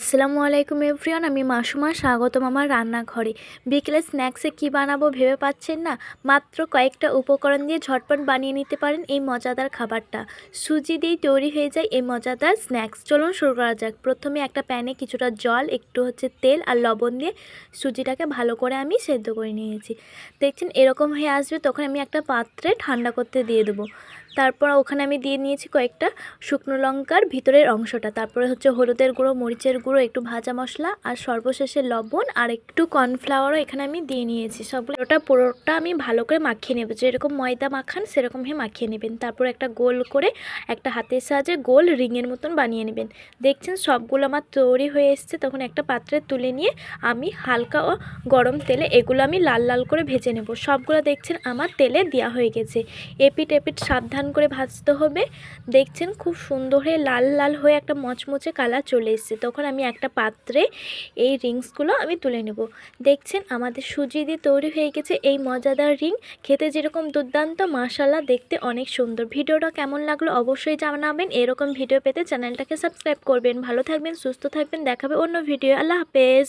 আসসালামু আলাইকুম এভরিওয়ান, আমি মাসুমা, স্বাগতম আমার রান্নাঘরে। বিকেলে স্ন্যাক্সে কি বানাবো ভেবে পাচ্ছেন না? মাত্র কয়েকটা উপকরণ দিয়ে ঝটপট বানিয়ে নিতে পারেন এই মজাদার খাবারটা। সুজি দিয়েই তৈরি হয়ে যায় এই মজাদার স্ন্যাক্স। চলুন শুরু করা যাক। প্রথমে একটা প্যানে কিছুটা জল, একটু হচ্ছে তেল আর লবণ দিয়ে সুজিটাকে ভালো করে আমি সেদ্ধ করে নিয়েছি। দেখছেন, এরকম হয়ে আসবে, তখন আমি একটা পাত্রে ঠান্ডা করতে দিয়ে দেবো। তারপর ওখানে আমি দিয়ে নিয়েছি কয়েকটা শুকনো লঙ্কার ভিতরের অংশটা। তারপরে হচ্ছে হলুদের গুঁড়ো, মরিচের গুঁড়ো একটু ভাজা মশলা আর সর্বশেষে লবণ আর একটু কর্নফ্লাওয়ারও এখানে আমি দিয়ে নিয়েছি। সবগুলো ওটা পুরোটা আমি ভালো করে মাখিয়ে নেব। যেরকম ময়দা মাখান সেরকমভাবে মাখিয়ে নেবেন। তারপর একটা গোল করে একটা হাতের সাহায্যে গোল রিংয়ের মতন বানিয়ে নেবেন। দেখছেন সবগুলো আমার তৈরি হয়ে এসছে। তখন একটা পাত্রে তুলে নিয়ে আমি হালকা ও গরম তেলে এগুলো আমি লাল লাল করে ভেজে নেব। সবগুলো দেখছেন আমার তেলে দেওয়া হয়ে গেছে। এপিট এপিট সাবধান করে ভাজতে হবে। দেখছেন খুব সুন্দর হয়ে লাল লাল হয়ে একটা মচমচে কালার চলে এসছে। তখন আমি একটা পাত্রে এই রিংসগুলো আমি তুলে নেব। দেখছেন আমাদের সুজি দিয়ে তৈরি হয়ে গেছে এই মজাদার রিং। খেতে যেরকম দুর্দান্ত মাশাল্লাহ দেখতে অনেক সুন্দর। ভিডিওটা কেমন লাগল অবশ্যই জানাবেন। এরকম ভিডিও পেতে চ্যানেলটাকে সাবস্ক্রাইব করবেন। ভালো থাকবেন, সুস্থ থাকবেন। দেখাবে অন্য ভিডিও। আল্লাহ হাফেজ।